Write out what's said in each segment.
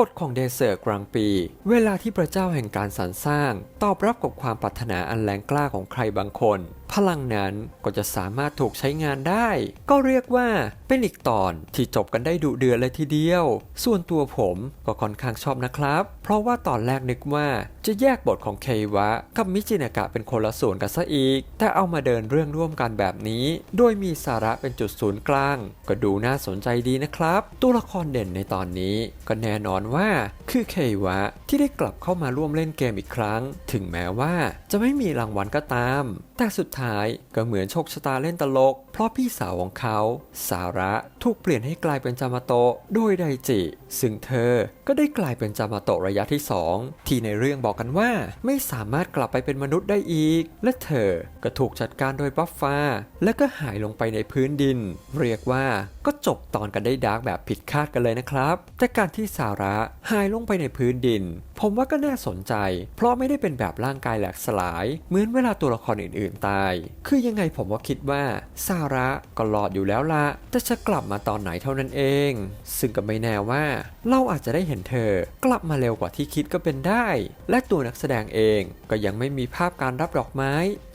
กฎของเดเซอร์กลางปี เวลาที่พระเจ้าแห่งการสรรสร้าง ตอบรับกับความปรารถนาอันแรงกล้าของใครบางคน พลังนั้นก็จะสามารถถูกใช้งานได้ ก็เรียกว่าเป็นอีกตอนที่จบกันได้ดุเดือดเลยทีเดียว ส่วนตัวผมก็ค่อนข้างชอบนะครับ เพราะว่าตอนแรกนึกว่าจะแยกบทของเควะ กับมิจินากะเป็นคนละส่วนกันซะอีก แต่เอามาเดินเรื่องร่วมกันแบบนี้ โดยมีสาระเป็นจุดศูนย์กลาง ก็ดูน่าสนใจดีนะครับ ตัวละครเด่นในตอนนี้ ก็แน่นอนว่าคือเควะที่ได้กลับเข้ามาร่วมเล่นเกมอีกครั้ง ถึงแม้ว่าจะไม่มีรางวัลก็ตาม แต่สุดท้ายก็เหมือนโชคชะตาเล่นตลก เพราะพี่สาวของเขา สาระถูกเปลี่ยนให้กลายเป็นจามาโตะโดยไดจิ ซึ่งเธอก็ได้กลายเป็นจามาโตะระยะที่ 2 ที่ในเรื่องบอกกันว่าไม่สามารถกลับไปเป็นมนุษย์ได้อีก และเธอก็ถูกจัดการโดยบัฟฟ้า และก็หายลงไปในพื้นดิน เรียกว่าก็จบตอนกันได้ดาร์กแบบผิดคาดกันเลยนะครับ แต่การที่สาระหายลงไปในพื้นดิน ผมว่าก็น่าสนใจ เพราะไม่ได้เป็นแบบร่างกายแหลกสลาย เหมือนเวลาตัวละครอื่นงตาย คือยังไงผมว่าคิดว่าซาระก็หลอดอยู่แล้วละแต่จะกลับมาตอนไหนเท่านั้นเอง ซึ่งก็ไม่แน่ว่า เราอาจจะได้เห็นเธอ กลับมาเร็วกว่าที่คิดก็เป็นได้ และตัวนักแสดงเองก็ยังไม่มีภาพการรับดอกไม้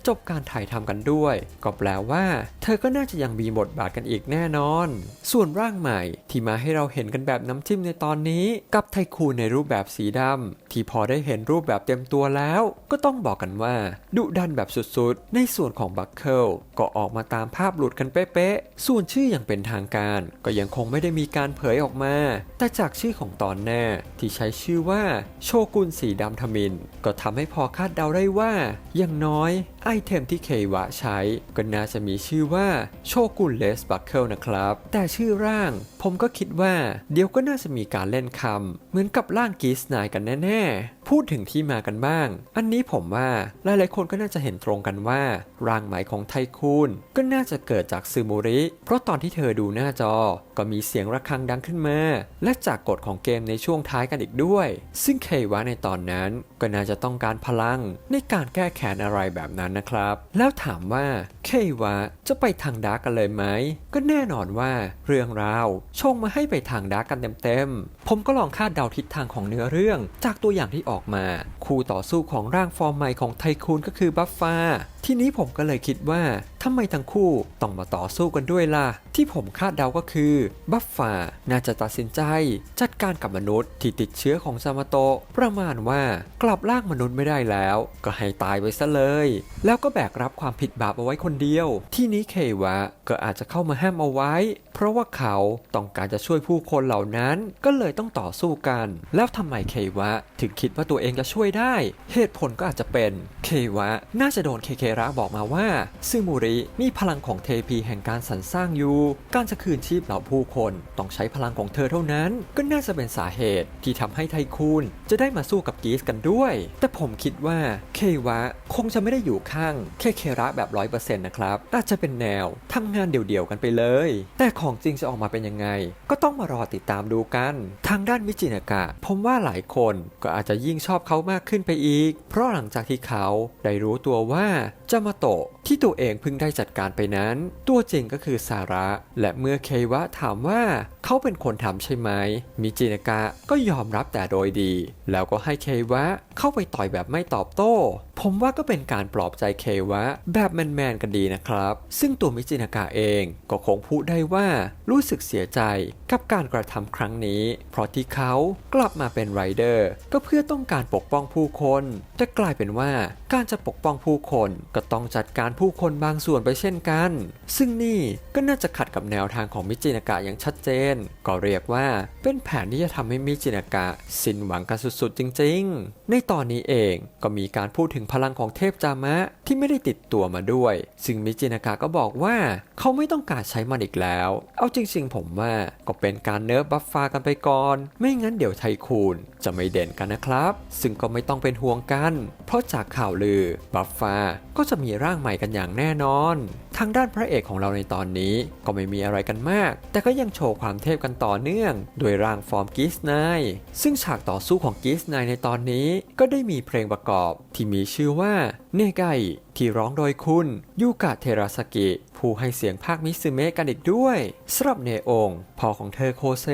จบการถ่ายทำกันด้วย ก็แปลว่า เธอก็น่าจะยังมีบทบาทกันอีกแน่นอน ส่วนร่างใหม่ที่มาให้เราเห็นกันแบบน้ำจิ้มในตอนนี้ กับไทคูในรูปแบบสีดำที่พอได้เห็นรูปแบบเต็มตัวแล้ว ก็ต้องบอกกันว่า ดุดันแบบสุดๆ ในส่วนของบัคเคิลก็ออกมาตามภาพหลุดกันเป๊ะๆ ส่วนชื่ออย่างเป็นทางการ ก็ยังคงไม่ได้มีการเผยออกมา แต่จากชื่อของตอนหน้าที่ใช้ชื่อว่าโชกุนสีดำทมิน ก็ทำให้พอคาดเดาได้ว่าอย่างน้อยไอเทมที่เควะใช้ ก็น่าจะมีชื่อว่าโชกุนเลสบัคเคิลนะครับ แต่ชื่อร่างผมก็คิดว่าเดี๋ยวก็น่าจะมีการเล่นคำเหมือนกับร่างกีสไนกันแน่ๆ พูดถึงที่มากันบ้าง อันนี้ผมว่าหลายๆคนก็น่าจะเห็นตรงกันว่า ร่างหม่ของไทคูนก็น่าจะเกิดจากซึโมริ เพราะตอนที่เธอดูหน้าจอ ก็มีเสียงระฆังดังขึ้นมา และจากกฎของเกมในช่วงท้ายกันอีกด้วย ซึ่งเควะในตอนนั้นก็น่าจะต้องการพลังในการแก้แค้นอะไรแบบนั้นนะครับ แล้วถามว่าเควะจะไปทางดาร์กกันเลยไหม ก็แน่นอนว่าเรื่องราวชงมาให้ไปทางดาร์กกันเต็มๆ ผมก็ลองคาดเดาทิศทางของเนื้อเรื่อง จากตัวอย่างที่ออกมา คู่ต่อสู้ของร่างฟอร์มใหม่ของไทคูนก็คือบัฟฟา ทีนี้ผมก็เลยคิดว่าทำไมทั้งคู่ต้องมาต่อสู้กันด้วยล่ะ ที่ผมคาดเดาก็คือ บัฟฟาน่าจะตัดสินใจ จัดการกับมนุษย์ที่ติดเชื้อของซามาโตะประมาณว่ากลับร่างมนุษย์ไม่ได้แล้ว ก็ให้ตายไปซะเลย แล้วก็แบกรับความผิดบาปเอาไว้คนเดียว ที่นี้เควะก็อาจจะเข้ามาห้ามเอาไว้ เพราะว่าเขาต้องการจะช่วยผู้คนเหล่านั้นก็เลยต้องต่อสู้กัน แล้วทำไมเควะถึงคิดว่าตัวเองจะช่วยได้ เหตุผลก็อาจจะเป็นเควะน่าจะโดนเคเคระบอกมาว่าซึมูริมีพลังของเทพีแห่งการสรรสร้างอยู่ การจะคืนชีพเหล่าผู้คนต้องใช้พลังของเธอเท่านั้น ก็น่าจะเป็นสาเหตุที่ทำให้ไทคูนจะได้มาสู้กับกีสกันด้วย แต่ผมคิดว่าเควะคงจะไม่ได้อยู่ข้างเคเคระแบบร้อยเปอร์เซ็นต์นะครับอาจจะเป็นแนวทำงานเดี่ยวๆกันไปเลย แต่ของจริงจะออกมาเป็นยังไง ก็ต้องมารอติดตามดูกัน ทางด้านมิจินากะ ผมว่าหลายคนก็อาจจะยิ่งชอบเขามากขึ้นไปอีก เพราะหลังจากที่เขาได้รู้ตัวว่าจามาโตะที่ตัวเองเพิ่งได้จัดการไปนั้น ตัวจริงก็คือสาระ และเมื่อเควะถามว่าเขาเป็นคนทำใช่ไหมมิจินากะก็ยอมรับแต่โดยดี แล้วก็ให้เควะเข้าไปต่อยแบบไม่ตอบโต้ ผมว่าก็เป็นการปลอบใจเควะ แบบแมนๆกันดีนะครับ ซึ่งตัวมิจินากะเองก็คงพูดได้ว่ารู้สึกเสียใจกับการกระทำครั้งนี้ เพราะที่เขากลับมาเป็นไรเดอร์ก็เพื่อต้องการปกป้องผู้คนแต่กลายเป็นว่าการจะปกป้องผู้คนก็ต้องจัดการผู้คนบางส่วนไปเช่นกัน ซึ่งนี่ก็น่าจะขัดกับแนวทางของมิจินากะอย่างชัดเจน ก็เรียกว่าเป็นแผนที่จะทำให้มิจินากะสิ้นหวังกันสุดๆจริง ๆ ในตอนนี้เองก็มีการพูดถึงพลังของเทพจามะที่ไม่ได้ติดตัวมาด้วย ซึ่งมิจินากะก็บอกว่าเขาไม่ต้องการใช้มันอีกแล้ว เอาจริงๆผมว่าก็เป็นการเนิร์ฟบัฟฟากันไปก่อน ไม่งั้นเดี๋ยวไทคูนจะไม่เด่นกันนะครับ ซึ่งก็ไม่ต้องเป็นห่วงกัน เพราะจากข่าวลือบัฟฟาก็จะมีร่างใหม่กันอย่างแน่นอน ทางด้านพระเอกของเราในตอนนี้ก็ไม่มีอะไรกันมาก แต่ก็ยังโชว์ความเทพกันต่อเนื่อง โดยร่างฟอร์มกิสไนซึ่งฉากต่อสู้ของกิสไนในตอนนี้ก็ได้มีเพลงประกอบที่มีชื่อว่าเนไก ที่ร้องโดยคุณยูกะเทราสกิ ผู้ให้เสียงภาคมิซึเมะกันอีกด้วยสำหรับเนองพ่อของเธอโคเซ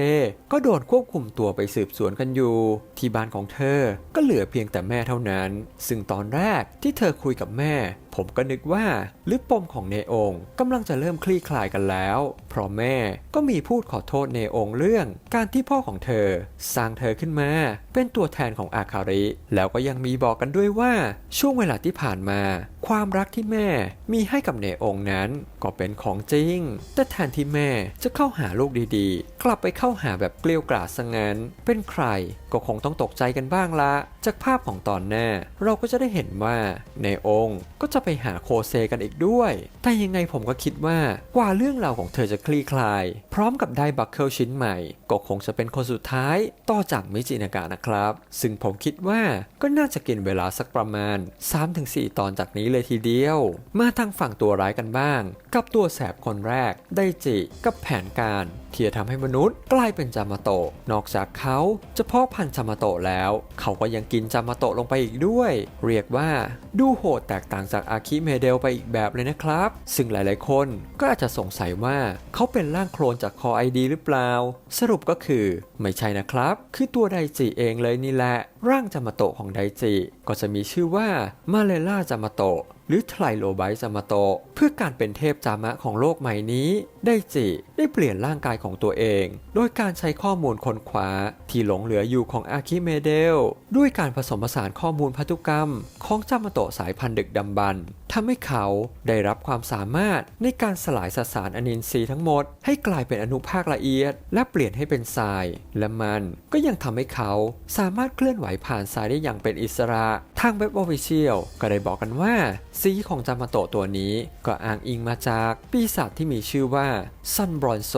ก็โดนควบคุมตัวไปสืบสวนกันอยู่ ที่บ้านของเธอก็เหลือเพียงแต่แม่เท่านั้น ซึ่งตอนแรกที่เธอคุยกับแม่ ผมก็นึกว่าหรือปมของเนองกำลังจะเริ่มคลี่คลายกันแล้ว เพราะแม่ก็มีพูดขอโทษเนองเรื่อง การที่พ่อของเธอ สร้างเธอขึ้นมา เป็นตัวแทนของอาคาริ แล้วก็ยังมีบอกกันด้วยว่าช่วงเวลาที่ผ่านมาความความรักที่แม่มีให้กับเนองนั้นก็เป็นของจริง แต่แทนที่แม่จะเข้าหาลูกดีๆ กลับไปเข้าหาแบบเกลียวกราดซะงั้น เป็นใคร ก็คงต้องตกใจกันบ้างละ จากภาพของตอนหน้า เราก็จะได้เห็นว่าเนองก็จะไปหาโคเซกันอีกด้วย แต่ยังไงผมก็คิดว่ากว่าเรื่องราวของเธอจะคลี่คลาย พร้อมกับได้บัคเคิลชิ้นใหม่ ก็คงจะเป็นคนสุดท้ายต่อจากมิจินากะนะครับ ซึ่งผมคิดว่าก็น่าจะกินเวลาสักประมาณ 3-4 ตอนจากนี้เลยทีเดียว มาทางฝั่งตัวร้ายกันบ้าง กับตัวแสบคนแรกไดจิกับแผนการ ที่จะทำให้มนุษย์กลายเป็นจามาโตะ นอกจากเขาจะเพาะพันธุ์จามาโตะแล้ว เขาก็ยังกินจามาโตะลงไปอีกด้วย เรียกว่าดูโหดแตกต่างจากอาคิเมเดลไปอีกแบบเลยนะครับ ซึ่งหลายๆ คนก็อาจจะสงสัยว่าเขาเป็นร่างโคลนจากคอไอดีหรือเปล่า สรุปก็คือไม่ใช่นะครับ คือตัวไดจิเองเลยนี่แหละ ร่างจามาโตะของไดจิก็จะมีชื่อว่ามาเลล่าจามาโตะ รือไทรโลไบต์จามาโตะเพื่อการเป็นเทพจามะของโลกใหม่นี้ ได้จิได้เปลี่ยนร่างกายของตัวเอง โดยการใช้ข้อมูลค้นคว้าที่หลงเหลืออยู่ของอาคิเมเดล ด้วยการผสมผสานข้อมูลพันธุกรรม ของจามาโตะสายพันธุ์ดึกดำบรร ทำให้เขาได้รับความสามารถในการสลายสสารอนินทรีย์ทั้งหมด ให้กลายเป็นอนุภาคละเอียด และเปลี่ยนให้เป็นทราย และมันก็ยังทำให้เขาสามารถเคลื่อนไหวผ่านทรายได้อย่างเป็นอิสระ ทางเว็บออฟฟิเชียลก็ได้บอกกันว่าสีของจามาโตะตัวนี้ก็อ้างอิงมาจากปีศาจที่มีชื่อว่าซันบรอนโซ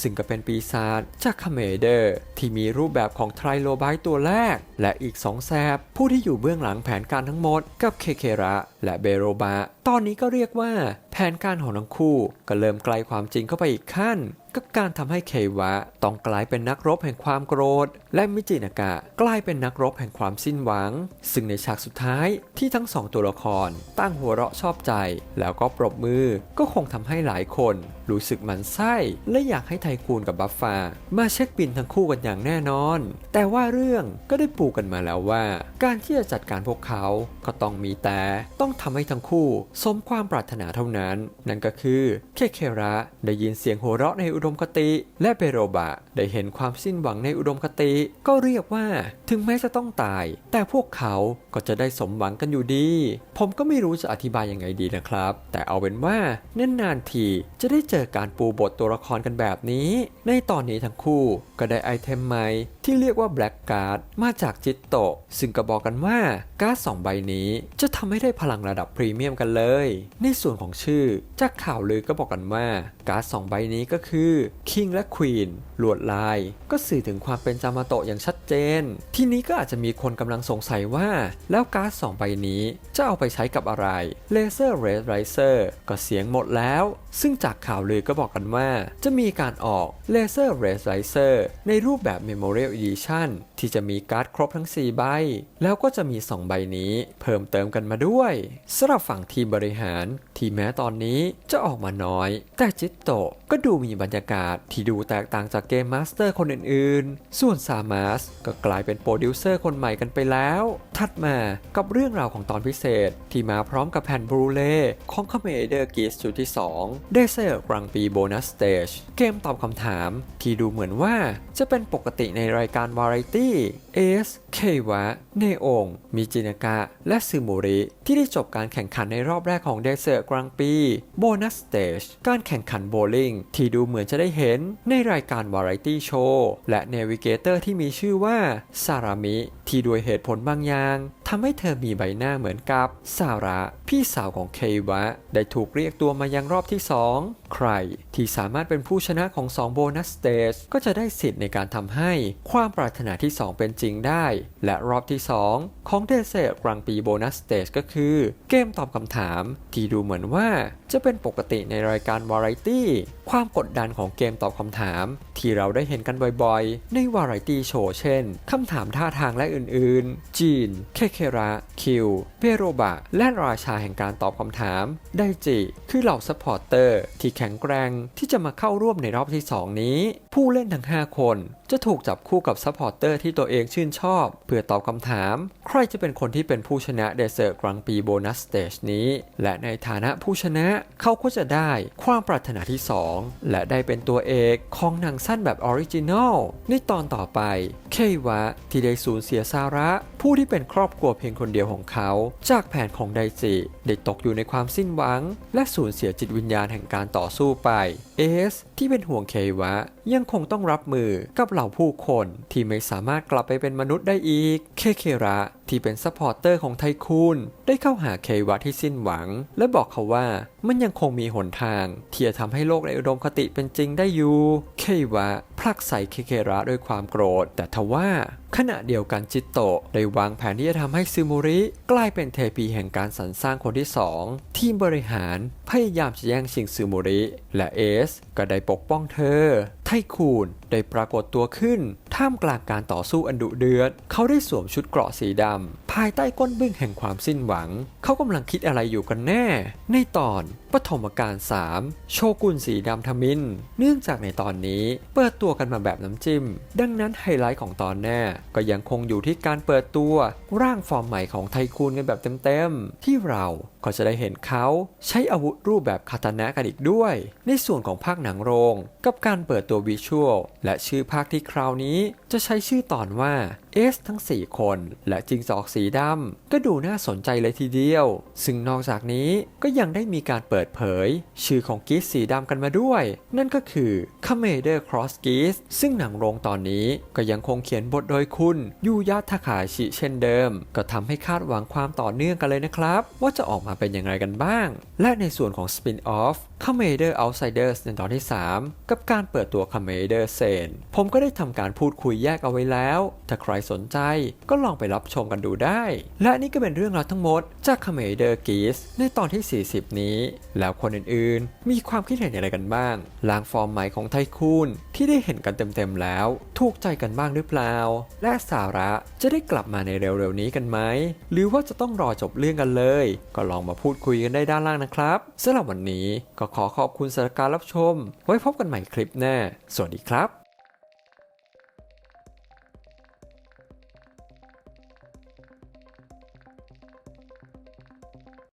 ซึ่งก็เป็นปีศาจจากคาเมเดอร์ ที่มีรูปแบบของไทรโลไบต์ตัวแรก และอีกสองแซบผู้ที่อยู่เบื้องหลังแผนการทั้งหมดกับเคเคระและเบโรบะตอนนี้ก็เรียกว่าแผนการของทั้งคู่ก็เริ่มไกลความจริงเข้าไปอีกขั้นกับการทำให้เควะต้องกลายเป็นนักรบแห่งความโกรธ และมิจินากะกลายเป็นนักรบแห่งความสิ้นหวัง ซึ่งในฉากสุดท้ายที่ทั้งสองตัวละครตั้งหัวเราะชอบใจ แล้วก็ปรบมือก็คงทำให้หลายคน รู้สึกหมันไส้และอยากให้ไทคูนกับบัฟฟามาเช็คบินทั้งคู่กันอย่างแน่นอน แต่ว่าเรื่องก็ได้ปูกันมาแล้วว่า การที่จะจัดการพวกเขาก็ต้องมีแต่ต้องทำให้ทั้งคู่ สมความปรารถนาเท่านั้นนั่นก็คือเคเคระได้ยินเสียงหัวเราะในอุดมคติ และเปโรบะได้เห็นความสิ้นหวังในอุดมคติ ก็เรียกว่า ถึงแม้จะต้องตาย แต่พวกเขาก็จะได้สมหวังกันอยู่ดี ผมก็ไม่รู้จะอธิบายยังไงดีนะครับ แต่เอาเป็นว่าเน้นนานๆทีจะได้เจอการปูบทตัวละครกันแบบนี้ ในตอนนี้ทั้งคู่ก็ได้ไอเทมใหม่ที่เรียกว่า Black Card มาจากจิตโตะซึ่งก็บอกกันว่าการ์ดสองใบนี้จะทำให้ได้พลังระดับพรีเมียมกันเลย ในส่วนของชื่อจากข่าวลือก็บอกกันว่า การ์ดสองใบนี้ก็คือ King และ Queen ลวดลาย ก็สื่อถึงความเป็นจามาโตะอย่างชัดเจน ที่นี้ก็อาจจะมีคนกำลังสงสัยว่า แล้วการ์ดสองใบนี้จะเอาไปใช้กับอะไร Laser Red Riser ก็เสียงหมดแล้ว ซึ่งจากข่าวลือก็บอกกันว่า จะมีการออก Laser Red Riser ในรูปแบบ Memorial Edition ที่จะมีการ์ดครบทั้ง 4 ใบ แล้วก็จะมี 2 ใบนี้เพิ่มเติมกันมาด้วยสำหรับฝั่งทีมบริหารที่แม้ตอนนี้จะออกมาน้อย แต่จิตโตะก็ดูมีบรรยากาศที่ดูแตกต่างจากเกมมาสเตอร์คนอื่นๆ ส่วนซามาสก็กลายเป็นโปรดิวเซอร์คนใหม่กันไปแล้ว ถัดมากับเรื่องราวของตอนพิเศษที่มาพร้อมกับแผ่นบรูเล่ของคาเมเดอร์กิสจุดที่ 2 ได้เซอร์กลางปีโบนัสสเตจเกมตอบคำถามที่ดูเหมือนว่าจะเป็นปกติในรายการวาไรตี้เอสเควะ เนองมิจินากะ และซึโมริ ที่ได้จบการแข่งขันในรอบแรกของเดเซอร์กลางปีโบนัสสเตจการแข่งขันโบลิ่งที่ดูเหมือนจะได้เห็นในรายการวาไรตี้โชว์และเนวิเกเตอร์ที่มีชื่อว่าซารามิ ที่ด้วยเหตุผลบางอย่างทำให้เธอมีใบหน้าเหมือนกับซาระ พี่สาวของเควะ ได้ถูกเรียกตัวมายังรอบที่ 2 ใครที่สามารถเป็นผู้ชนะของ 2 โบนัสสเตจก็จะได้สิทธิ์ในการทำให้ความปรารถนาที่ 2 เป็นจริงได้ และรอบที่ 2 ของเดเซอร์กลางปีโบนัสสเตจก็คือ เกมตอบคำถามที่ดูเหมือนว่า จะเป็นปกติในรายการวาไรตี้ ความกดดันของเกมตอบคำถาม ที่เราได้เห็นกันบ่อยๆ ในวาไรตี้โชว์เช่น คำถามท่าทางและอื่นๆ จีน เคเคระ คิวเปโรบะ และราชาแห่งการตอบคำถาม ไดจิ คือเหล่าซัพพอร์เตอร์ ที่แข็งแกร่งที่จะมาเข้าร่วมในรอบที่ 2 นี้ ผู้เล่นทั้ง 5 คน จะถูกจับคู่กับซัพพอร์เตอร์ที่ตัวเองชื่นชอบ เพื่อตอบคำถาม ใครจะเป็นคนที่เป็นผู้ชนะเดเซอร์กรังปีโบนัสสเตจนี้ และในฐานะผู้ชนะเขาก็จะได้ความปรารถนาที่ 2 และได้เป็นตัวเอกของหนังสั้นแบบออริจินอลในตอนต่อไปเควะที่ได้สูญเสียซาระ ผู้ที่เป็นครอบครัวเพียงคนเดียวของเขา จากแผนของไดจิได้ตกอยู่ในความสิ้นหวัง และสูญเสียจิตวิญญาณแห่งการต่อสู้ไป เอส ที่เป็นห่วงเควะ ยังคงต้องรับมือกับเหล่าผู้คนที่ไม่สามารถกลับไปเป็นมนุษย์ได้อีก เคเคระที่เป็นซัพพอร์เตอร์ของไทคูนได้เข้าหาเควะที่สิ้นหวัง และบอกเขาว่ามันยังคงมีหนทาง ที่จะทำให้โลกในอุดมคติเป็นจริงได้อยู่ เควะ ผลักใส่เคเคระด้วยความโกรธ แต่ทว่า ขณะเดียวกันจิตโตะได้วางแผนที่จะทำให้ซึโมริกลายเป็นเทพีแห่งการสรรสร้างคนที่สองทีมบริหารพยายามจะแย่งชิงซึโมริ และเอส ก็ได้ปกป้องเธอ ไทคูนได้ปรากฏตัวขึ้น ท่ามกลางการต่อสู้อันดุเดือด เขาได้สวมชุดเกราะสีดำภายใต้ก้นบึ้งแห่งความสิ้นหวัง เขากำลังคิดอะไรอยู่กันแน่ ในตอนปฐมกาล3 โชกุนสีดำทมิน เนื่องจากในตอนนี้เปิดตัวกันมาแบบน้ำจิ้ม ดังนั้นไฮไลท์ของตอนแน่ก็ยังคงอยู่ที่การเปิดตัวร่างฟอร์มใหม่ของไทคูนกันแบบเต็มๆ ที่เราก็จะได้เห็นเขาใช้อาวุธรูปแบบคาตานะกันอีกด้วย ในส่วนของภาคหนังโรง กับการเปิดตัววิชวลและชื่อภาคที่คราวนี้จะใช้ชื่อตอนว่าเอสทั้ง 4 คน และจิงจอกสีดำก็ดูน่าสนใจเลยทีเดียว ซึ่งนอกจากนี้ก็ยังได้มีการเปิดเผย ชื่อของกีสสีดำกันมาด้วย นั่นก็คือ c o m a d e r Cross g e e s ซึ่งหนังโรงตอนนี้ก็ยังคงเขียนบทโดยคุณยูยะทาคาชิเช่นเดิม ก็ทำให้คาดหวังความต่อเนื่องกันเลยนะครับ ว่าจะออกมาเป็นอย่างไรกันบ้าง และในส่วนของ Spin-off c o m a d e r Outsiders ในตอนที่ 3 กับการเปิดตัว c o m a d e r s a n ผมก็ได้ทำการพูดคุยแยกเอาไว้แล้วถ้าใครสนใจ ก็ลองไปรับชมกันดูได้ และนี่ก็เป็นเรื่องราวทั้งหมด จาก c o m a d e r g e e s ในตอนที่ 40 นี้ แล้วคนอื่นๆ มีความคิดเห็นอย่างไรกันบ้างลางฟอร์มใหม่ของไทคูนที่ได้เห็นกันเต็มๆแล้ว ถูกใจกันบ้างหรือเปล่า และสาระจะได้กลับมาในเร็วๆนี้กันไหมหรือว่าจะต้องรอจบเรื่องกันเลย ก็ลองมาพูดคุยกันได้ด้านล่างนะครับสำหรับวันนี้ก็ขอขอบคุณสำหรับการรับชม ไว้พบกันใหม่คลิปหน้าสวัสดีครับ